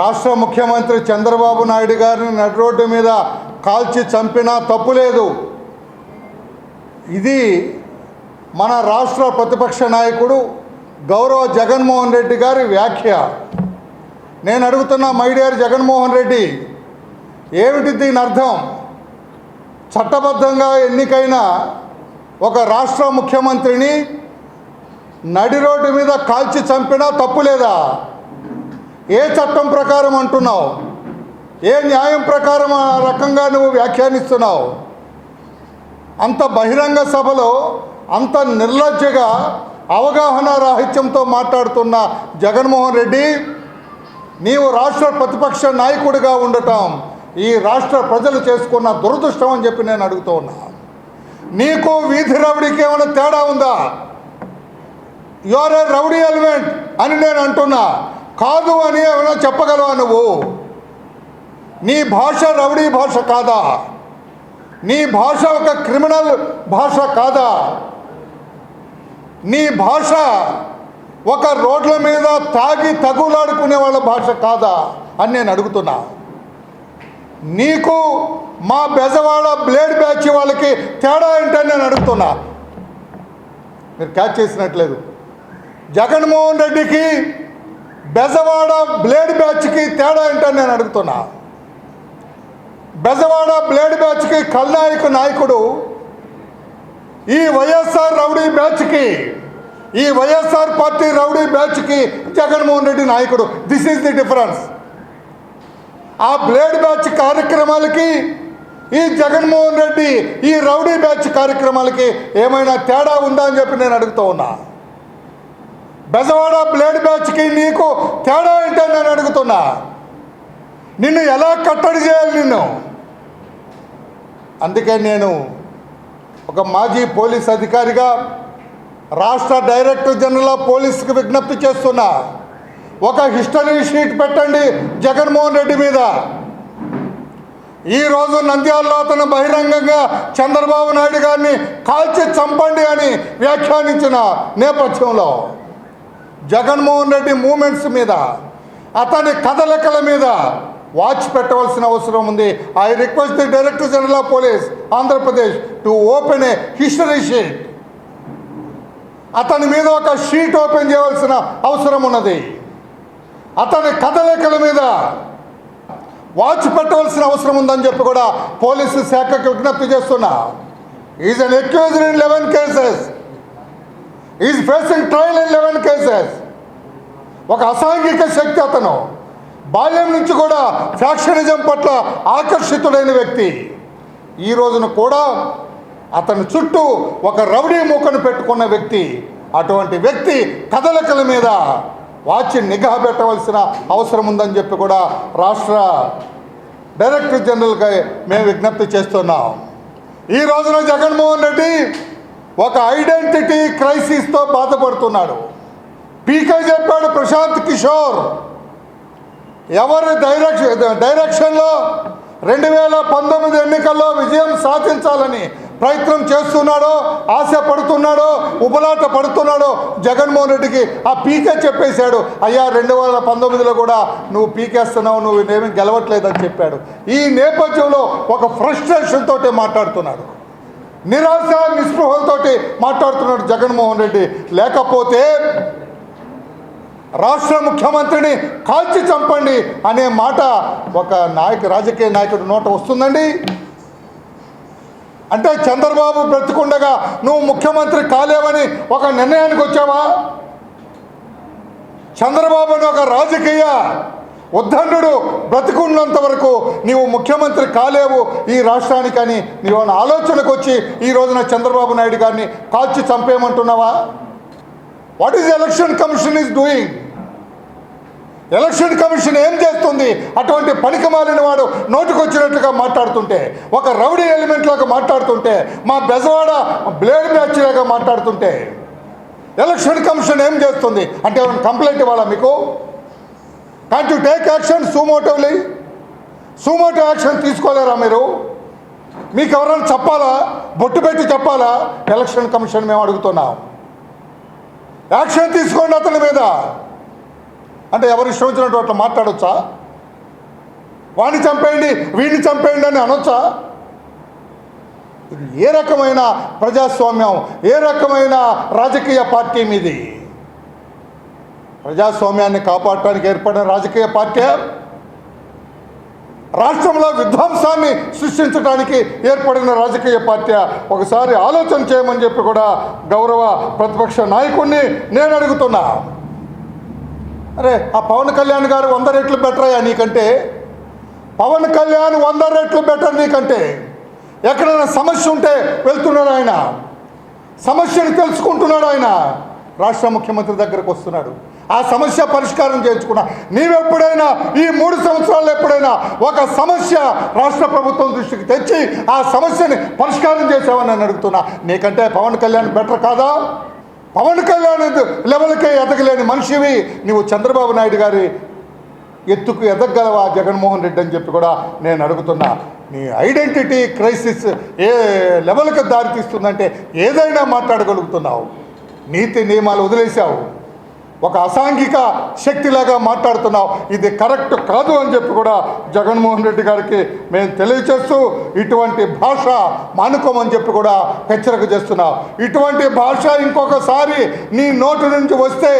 రాష్ట్ర ముఖ్యమంత్రి చంద్రబాబు నాయుడు గారిని నడి రోడ్డు మీద కాల్చి చంపినా తప్పు లేదు. ఇది మన రాష్ట్ర ప్రతిపక్ష నాయకుడు గౌరవ జగన్మోహన్ రెడ్డి గారి వ్యాఖ్య. నేను అడుగుతున్న మైడియర్ జగన్మోహన్ రెడ్డి ఏమిటి దీని అర్థం? చట్టబద్ధంగా ఎన్నికైన ఒక రాష్ట్ర ముఖ్యమంత్రిని నడి రోడ్డు మీద కాల్చి చంపినా తప్పు లేదా? ఏ చట్టం ప్రకారం అంటున్నావు? ఏ న్యాయం ప్రకారం ఆ రకంగా నువ్వు వ్యాఖ్యానిస్తున్నావు? అంత బహిరంగ సభలో అంత నిర్లజ్జగా అవగాహన రాహిత్యంతో మాట్లాడుతున్న జగన్మోహన్ రెడ్డి నీవు రాష్ట్ర ప్రతిపక్ష నాయకుడిగా ఉండటం ఈ రాష్ట్ర ప్రజలు చేసుకున్న దురదృష్టం అని చెప్పి నేను అడుగుతూ ఉన్నా. నీకు వీధి రౌడీకి ఏమైనా తేడా ఉందా? You are a rowdy element అని నేను అంటున్నా. కాదు అని ఏమైనా చెప్పగలవా నువ్వు? నీ భాష రౌడీ భాష కాదా? నీ భాష ఒక క్రిమినల్ భాష కాదా? నీ భాష ఒక రోడ్ల మీద తాగి తగులాడుకునే వాళ్ళ భాష కాదా అని నేను అడుగుతున్నా. నీకు మా బెజవాడ బ్లేడ్ బ్యాచ్ వాళ్ళకి తేడా ఏంటని నేను అడుగుతున్నా. మీరు క్యాచ్ చేసినట్లేదు. జగన్మోహన్ రెడ్డికి బెజవాడ బ్లేడ్ బ్యాచ్కి తేడా ఏంటని నేను అడుగుతున్నా. బెజవాడ బ్లేడ్ బ్యాచ్కి కల్నాయక నాయకుడు ఈ వైఎస్ఆర్ రౌడీ బ్యాచ్కి ఈ వైఎస్ఆర్ పార్టీ రౌడీ బ్యాచ్కి జగన్మోహన్ రెడ్డి నాయకుడు. దిస్ ఈజ్ ది డిఫరెన్స్ ఆ బ్లేడ్ బ్యాచ్ కార్యక్రమాలకి ఈ జగన్మోహన్ రెడ్డి ఈ రౌడీ బ్యాచ్ కార్యక్రమాలకి ఏమైనా తేడా ఉందా అని చెప్పి నేను అడుగుతూ ఉన్నా. బెజవాడ బ్లేడ్ బ్యాచ్కి నీకు తేడా ఏంటని నేను అడుగుతున్నా. నిన్ను ఎలా కట్టడి చేయాలి నిన్ను? అందుకే నేను ఒక మాజీ పోలీస్ అధికారిగా రాష్ట్ర డైరెక్టర్ జనరల్ ఆఫ్ పోలీస్కి విజ్ఞప్తి చేస్తున్నా. ఒక హిస్టరీ షీట్ పెట్టండి జగన్మోహన్ రెడ్డి మీద. ఈరోజు నంద్యాలలో అతను బహిరంగంగా చంద్రబాబు నాయుడు గారిని కాల్చి చంపండి అని వ్యాఖ్యానించిన నేపథ్యంలో. జగన్మోహన్ రెడ్డి మూమెంట్స్ మీద అతని కదలికల మీద వాచ్ పెట్టవలసిన అవసరం ఉంది. I request the director general of police Andhra Pradesh to open a history sheet అతని మీద ఒక షీట్ ఓపెన్ చేయవలసిన అవసరం ఉన్నది. అతని కదలికల మీద వాచ్ పెట్టవలసిన అవసరం ఉందని చెప్పి కూడా పోలీసు శాఖకు విజ్ఞప్తి చేస్తున్నా. Is an accused in eleven cases is facing trial in eleven cases ఒక అసాంఘిక శక్తి అతను. బాల్యం నుంచి కూడా ఫ్యాక్షనిజం పట్ల ఆకర్షితుడైన వ్యక్తి. ఈ రోజున కూడా అతని చుట్టూ ఒక రౌడీ మూకను పెట్టుకున్న వ్యక్తి. అటువంటి వ్యక్తి కదలికల మీద వాచి నిఘా పెట్టవలసిన అవసరం ఉందని చెప్పి కూడా రాష్ట్ర డైరెక్టర్ జనరల్గా మేము విజ్ఞప్తి చేస్తున్నాం. ఈ రోజున జగన్మోహన్ రెడ్డి ఒక ఐడెంటిటీ క్రైసిస్తో బాధపడుతున్నాడు. పీకే చెప్పాడు ప్రశాంత్ కిషోర్ ఎవరి డైరెక్షన్ డైరెక్షన్లో రెండు వేల పంతొమ్మిది ఎన్నికల్లో విజయం సాధించాలని ప్రయత్నం చేస్తున్నాడో ఆశ పడుతున్నాడో ఉబలాట పడుతున్నాడో జగన్మోహన్ రెడ్డికి ఆ పీకే చెప్పేశాడు. అయ్యా రెండు వేల పంతొమ్మిదిలో కూడా నువ్వు పీకేస్తున్నావు నువ్వు నేమీ గెలవట్లేదని చెప్పాడు. ఈ నేపథ్యంలో ఒక ఫ్రస్ట్రేషన్ తోటే మాట్లాడుతున్నాడు. నిరాశ నిస్పృహలతోటి మాట్లాడుతున్నాడు జగన్మోహన్ రెడ్డి. లేకపోతే రాష్ట్ర ముఖ్యమంత్రిని కాల్చి చంపండి అనే మాట ఒక నాయక రాజకీయ నాయకుడి నోట వస్తుందండి. అంటే చంద్రబాబు బ్రతికుండగా నువ్వు ముఖ్యమంత్రి కాలేవని ఒక నిర్ణయానికి వచ్చావా? చంద్రబాబుని ఒక రాజకీయ ఉద్దండు బ్రతికున్నంత వరకు నీవు ముఖ్యమంత్రి కాలేవు ఈ రాష్ట్రానికని నీవు ఆలోచనకు వచ్చి ఈ రోజున చంద్రబాబు నాయుడు గారిని కాల్చి చంపేయమంటున్నావా? What is election commission is doing election commission ఏం చేస్తుంది? అటువంటి పనికిమాలిన వాడు నోటికొచ్చినట్లుగా మాట్లాడుతుంటే ఒక రౌడీ ఎలిమెంట్ లాగా మాట్లాడుతుంటే మా బెజవాడ బ్లేడ్ మ్యాచ్ లాగా మాట్లాడుతుంటే ఎలక్షన్ కమిషన్ ఏం చేస్తుంది? అంటే కంప్లైంట్ ఇవ్వాలా మీకు? Can't you take action suo motively suo motu action తీసుకోలేరా మీరు? మీకు ఎవరైనా చెప్పాలా? బొట్టు పెట్టి చెప్పాలా? ఎలక్షన్ కమిషన్ మేము అడుగుతున్నాం. యాక్షన్ తీసుకోండి అతని మీద. అంటే ఎవరు ఇష్టం వచ్చినట్టు అట్లా మాట్లాడొచ్చా? వాడిని చంపేయండి వీడిని చంపేయండి అని అనొచ్చా? ఏ రకమైన ప్రజాస్వామ్యం? ఏ రకమైన రాజకీయ పార్టీ మీది? ప్రజాస్వామ్యాన్ని కాపాడటానికి ఏర్పడిన రాజకీయ పార్టీ రాష్ట్రంలో విధ్వంసాన్ని సృష్టించడానికి ఏర్పడిన రాజకీయ పార్టీ. ఒకసారి ఆలోచన చేయమని చెప్పి కూడా గౌరవ ప్రతిపక్ష నాయకుడిని నేను అడుగుతున్నా. అరే ఆ పవన్ కళ్యాణ్ గారు వంద రెట్లు బెటర్ అయ్యా నీకంటే. పవన్ కళ్యాణ్ వంద రెట్లు బెటర్ నీకంటే. ఎక్కడైనా సమస్య ఉంటే వెళ్తున్నాడు ఆయన. సమస్యను తెలుసుకుంటున్నాడు ఆయన. రాష్ట్ర ముఖ్యమంత్రి దగ్గరకు వస్తున్నాడు. ఆ సమస్య పరిష్కారం చేయించుకున్నా. నీవెప్పుడైనా ఈ మూడు సంవత్సరాలు ఎప్పుడైనా ఒక సమస్య రాష్ట్ర ప్రభుత్వం దృష్టికి తెచ్చి ఆ సమస్యని పరిష్కారం చేసావని నేను అడుగుతున్నా. నీకంటే పవన్ కళ్యాణ్ బెటర్ కాదా? పవన్ కళ్యాణ్ లెవెల్కే ఎదగలేని మనిషివి నువ్వు చంద్రబాబు నాయుడు గారి ఎత్తుకు ఎదగలవా జగన్మోహన్ రెడ్డి అని చెప్పి కూడా నేను అడుగుతున్నా. నీ ఐడెంటిటీ క్రైసిస్ ఏ లెవెల్కి దారితీస్తుందంటే ఏదైనా మాట్లాడగలుగుతున్నావు. నీతి నియమాలు వదిలేశావు. ఒక అసాంఘిక శక్తిలాగా మాట్లాడుతున్నావు. ఇది కరెక్ట్ కాదు అని చెప్పి కూడా జగన్మోహన్ రెడ్డి గారికి మేము తెలియచేస్తూ ఇటువంటి భాష మానుకోమని చెప్పి కూడా హెచ్చరిక చేస్తున్నావు. ఇటువంటి భాష ఇంకొకసారి నీ నోటి నుంచి వస్తే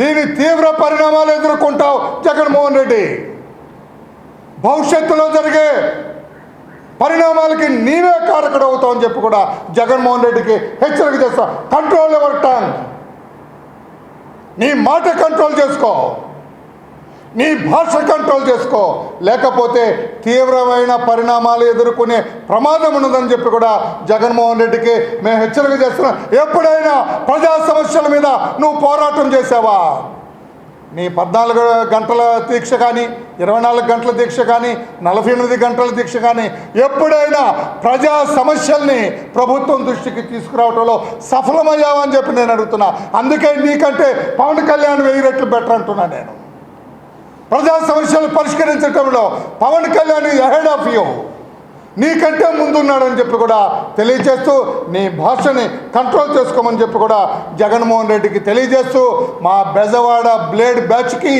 దీని తీవ్ర పరిణామాలు ఎదుర్కొంటావు జగన్మోహన్ రెడ్డి. భవిష్యత్తులో జరిగే పరిణామాలకి నీవే కారకుడు అవుతావు అని చెప్పి కూడా జగన్మోహన్ రెడ్డికి హెచ్చరిక చేస్తా. కంట్రోల్ ఎవర్ టంగ్ నీ మాట కంట్రోల్ చేసుకో. నీ భాష కంట్రోల్ చేసుకో. లేకపోతే తీవ్రమైన పరిణామాలు ఎదుర్కొనే ప్రమాదం ఉన్నదని చెప్పి కూడా జగన్మోహన్ రెడ్డికి మేము హెచ్చరిక చేస్తున్నాం. ఎప్పుడైనా ప్రజా సమస్యల మీద నువ్వు పోరాటం చేసావా? నీ పద్నాలుగు గంటల దీక్ష కానీ ఇరవై నాలుగు గంటల దీక్ష కానీ నలభై ఎనిమిది గంటల దీక్ష కానీ ఎప్పుడైనా ప్రజా సమస్యల్ని ప్రభుత్వం దృష్టికి తీసుకురావడంలో సఫలమయ్యావని చెప్పి నేను అడుగుతున్నా. అందుకే నీకంటే పవన్ కళ్యాణ్ వెయ్యి రెట్లు బెటర్ అంటున్నా నేను. ప్రజా సమస్యలు పరిష్కరించడంలో Pawan Kalyan ahead of you నీకంటే ముందున్నాడని చెప్పి కూడా తెలియజేస్తూ నీ భాషని కంట్రోల్ చేసుకోమని చెప్పి కూడా జగన్మోహన్ రెడ్డికి తెలియజేస్తూ మా బెజవాడ బ్లేడ్ బ్యాచ్కి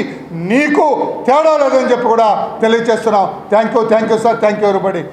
నీకు తేడా లేదని చెప్పి కూడా తెలియజేస్తున్నాం. Thank you thank you sir thank you everybody